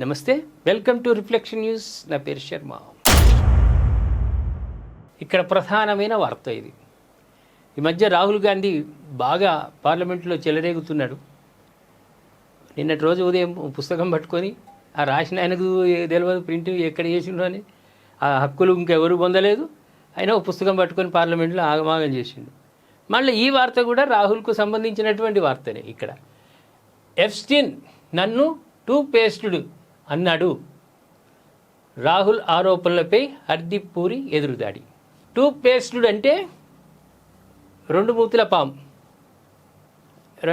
నమస్తే welcome to reflection news. నా పేరు శర్మ. ఇక్కడ ప్రధానమైన వార్త ఇది. ఈ మధ్య రాహుల్ గాంధీ బాగా పార్లమెంట్లో చెలరేగుతున్నాడు. నిన్నటి రోజు ఉదయం పుస్తకం పట్టుకొని ఆ రాసిన ఆయనకు తెలియదు ప్రింట్ ఎక్కడ చేసిండ్రు అని. ఆ హక్కులు ఇంకెవరు పొందలేదు. ఆయన ఒక పుస్తకం పట్టుకొని పార్లమెంట్లో ఆగమాగం చేసిండు. మళ్ళీ ఈ వార్త కూడా రాహుల్కు సంబంధించినటువంటి వార్తనే ఇక్కడ. ఎఫ్స్టిన్ నన్ను టూ పేస్టుడు అన్నాడు. రాహుల్ ఆరోపణలపై హర్దీప్ పూరి ఎదురుదాడి. టూ పేస్టుడు అంటే రెండు మూతుల పాము.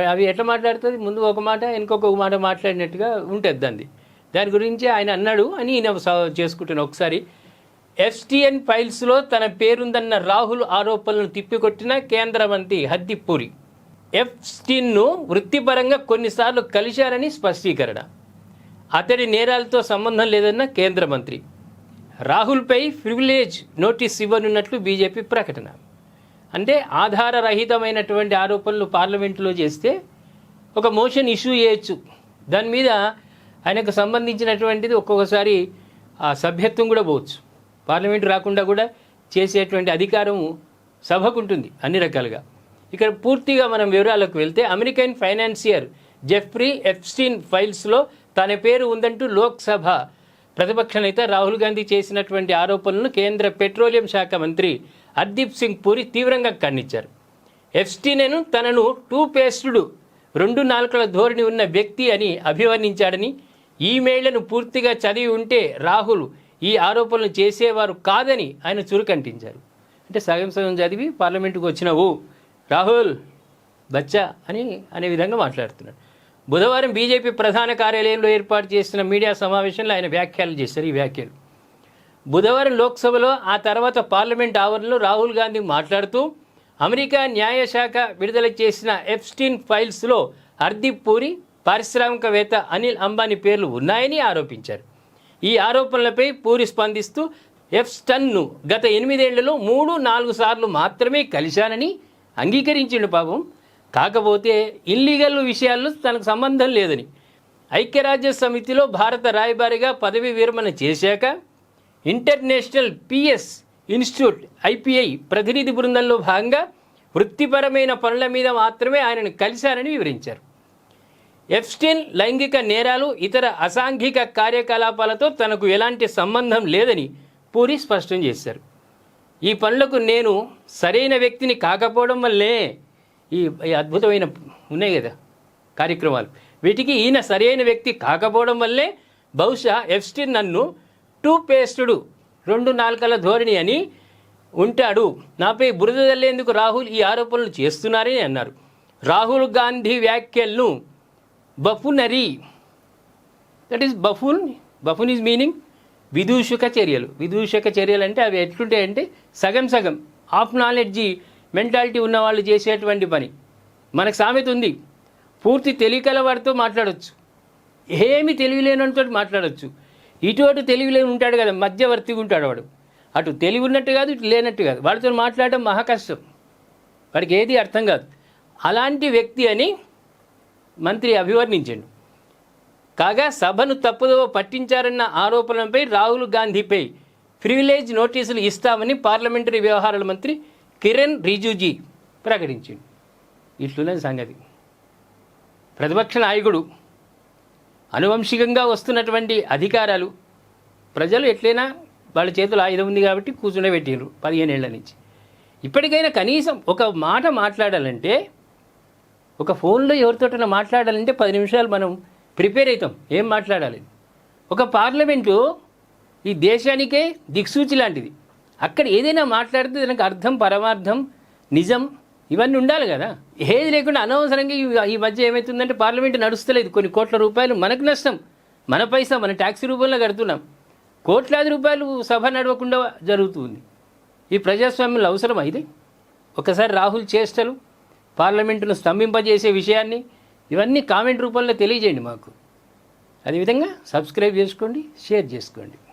అవి ఎట్లా మాట్లాడుతుంది? ముందు ఒక మాట ఇంకొక మాట మాట్లాడినట్టుగా ఉంటుంది దాన్ని దాని గురించి ఆయన అన్నాడు అని ఈయన స- ఒకసారి. ఎఫ్టిఎన్ ఫైల్స్లో తన పేరుందన్న రాహుల్ ఆరోపణలను తిప్పికొట్టిన కేంద్ర మంత్రి హర్దీప్ పూరి ఎఫ్స్టీన్ను వృత్తిపరంగా కొన్నిసార్లు కలిశారని స్పష్టీకరణ. అతడి నేరాలతో సంబంధం లేదన్న కేంద్ర మంత్రి. రాహుల్పై ప్రివిలేజ్ నోటీస్ ఇవ్వనున్నట్లు బీజేపీ ప్రకటన. అంటే ఆధారరహితమైనటువంటి ఆరోపణలు పార్లమెంటులో చేస్తే ఒక మోషన్ ఇష్యూ చేయొచ్చు. దాని మీద ఆయనకు సంబంధించినటువంటిది ఒక్కొక్కసారి ఆ సభ్యత్వం కూడా పోవచ్చు. పార్లమెంటు రాకుండా కూడా చేసేటువంటి అధికారం సభకు ఉంటుంది అన్ని రకాలుగా. ఇక్కడ పూర్తిగా మనం వివరాలకు వెళ్తే అమెరికన్ ఫైనాన్సియర్ జెఫ్రీ ఎఫ్స్టీన్ ఫైల్స్లో తన పేరు ఉందంటూ లోక్సభ ప్రతిపక్ష నేత రాహుల్ గాంధీ చేసినటువంటి ఆరోపణలను కేంద్ర పెట్రోలియం శాఖ మంత్రి హర్దీప్ సింగ్ పూరి తీవ్రంగా ఖండించారు. ఎఫ్స్టీనేను తనను టూ పేస్టుడు రెండు నాలుకల ధోరణి ఉన్న వ్యక్తి అని అభివర్ణించాడని ఈమెయిళ్ళను పూర్తిగా చదివి ఉంటే రాహుల్ ఈ ఆరోపణలు చేసేవారు కాదని ఆయన చురుకంటించారు. అంటే సగం సగం చదివి పార్లమెంటుకు వచ్చినవు. రాహుల్ బచ్చా అని అనే విధంగా మాట్లాడుతున్నాడు. బుధవారం బీజేపీ ప్రధాన కార్యాలయంలో ఏర్పాటు చేసిన మీడియా సమావేశంలో ఆయన వ్యాఖ్యలు చేశారు. ఈ వ్యాఖ్యలు బుధవారం లోక్సభలో ఆ తర్వాత పార్లమెంట్ ఆవరణలో రాహుల్ గాంధీ మాట్లాడుతూ అమెరికా న్యాయశాఖ విడుదల చేసిన ఎఫ్స్టీన్ ఫైల్స్లో హర్దీప్ పూరి పారిశ్రామికవేత్త అనిల్ అంబానీ పేర్లు ఉన్నాయని ఆరోపించారు. ఈ ఆరోపణలపై పూరి స్పందిస్తూ ఎఫ్స్టన్ను గత ఎనిమిదేళ్ళలో మూడు నాలుగు సార్లు మాత్రమే కలిశానని అంగీకరించిండు పాపం. కాకపోతే ఇల్లీగల్ విషయాల్లో తనకు సంబంధం లేదని. ఐక్యరాజ్య సమితిలో భారత రాయబారిగా పదవి విరమణ చేశాక ఇంటర్నేషనల్ పిఎస్ ఇన్స్టిట్యూట్ ఐపిఐ ప్రతినిధి బృందంలో భాగంగా వృత్తిపరమైన పనుల మీద మాత్రమే ఆయనను కలిశారని వివరించారు. ఎఫ్స్టీన్ లైంగిక నేరాలు ఇతర అసాంఘిక కార్యకలాపాలతో తనకు ఎలాంటి సంబంధం లేదని పూరి స్పష్టం చేశారు. ఈ పనులకు నేను సరైన వ్యక్తిని కాకపోవడం వల్లే ఈ అద్భుతమైన ఉన్నాయి కదా కార్యక్రమాలు. వీటికి ఈయన సరైన వ్యక్తి కాకపోవడం వల్లే బహుశా ఎఫ్స్టిన్ నన్ను టూ పేస్టుడు రెండు నాలుకల ధోరణి అని ఉంటాడు. నాపై బురద జల్లేందుకు రాహుల్ ఈ ఆరోపణలు చేస్తున్నారని అన్నారు. రాహుల్ గాంధీ వ్యాఖ్యలను buffoonery that is buffoon buffoon is meaning విదూషక చర్యలు. విదూషక చర్యలు అంటే అవి ఎట్లుంటాయంటే సగం సగం ఆఫ్ నాలెడ్జీ మెంటాలిటీ ఉన్న వాళ్ళు చేసేటువంటి పని. మనకు సామెత ఉంది. పూర్తి తెలియకల వారితో మాట్లాడొచ్చు. ఏమి తెలివిలేనితో మాట్లాడొచ్చు. ఇటు అటు తెలివిలేని ఉంటాడు కదా మధ్యవర్తిగా ఉంటాడు వాడు. అటు తెలివి ఉన్నట్టు కాదు ఇటు లేనట్టు కాదు. వాడితో మాట్లాడడం మహా కష్టం. వాడికి ఏది అర్థం కాదు. అలాంటి వ్యక్తి అని మంత్రి అభివర్ణించాడు. కాగా సభను తప్పుదోవ పట్టించారన్న ఆరోపణలపై రాహుల్ గాంధీపై ప్రివిలేజ్ నోటీసులు ఇస్తామని పార్లమెంటరీ వ్యవహారాల మంత్రి కిరణ్ రిజుజీ ప్రకటించింది ఇట్లునే సంగతి. ప్రతిపక్ష నాయకుడు అనువంశికంగా వస్తున్నటువంటి అధికారాలు ప్రజలు ఎట్లయినా వాళ్ళ చేతులు ఆయుధం ఉంది కాబట్టి కూర్చుండబెట్టిండ్రు పదిహేను ఏళ్ళ నుంచి. ఇప్పటికైనా కనీసం ఒక మాట మాట్లాడాలంటే ఒక ఫోన్లో ఎవరితోటైనా మాట్లాడాలంటే పది నిమిషాలు మనం ప్రిపేర్ అవుతాం ఏం మాట్లాడాలి? ఒక పార్లమెంటు ఈ దేశానికే దిక్సూచి లాంటిది. అక్కడ ఏదైనా మాట్లాడితే దానికి అర్థం పరమార్థం నిజం ఇవన్నీ ఉండాలి కదా. ఏది లేకుండా అనవసరంగా ఈ- మధ్య ఏమవుతుందంటే పార్లమెంట్ నడుస్తలేదు. కొన్ని కోట్ల రూపాయలు మనకు నష్టం. మన పైసా మన ట్యాక్స్ రూపంలో కడుతున్నాం. కోట్లాది రూపాయలు సభ నడవకుండా జరుగుతుంది. ఈ ప్రజాస్వామ్యంలో అవసరం ఇది? ఒకసారి రాహుల్ చేష్టలు పార్లమెంటును స్తంభింపజేసే విషయాన్ని ఇవన్నీ కామెంట్ రూపంలో తెలియజేయండి మాకు. అదేవిధంగా సబ్స్క్రైబ్ చేసుకోండి షేర్ చేసుకోండి.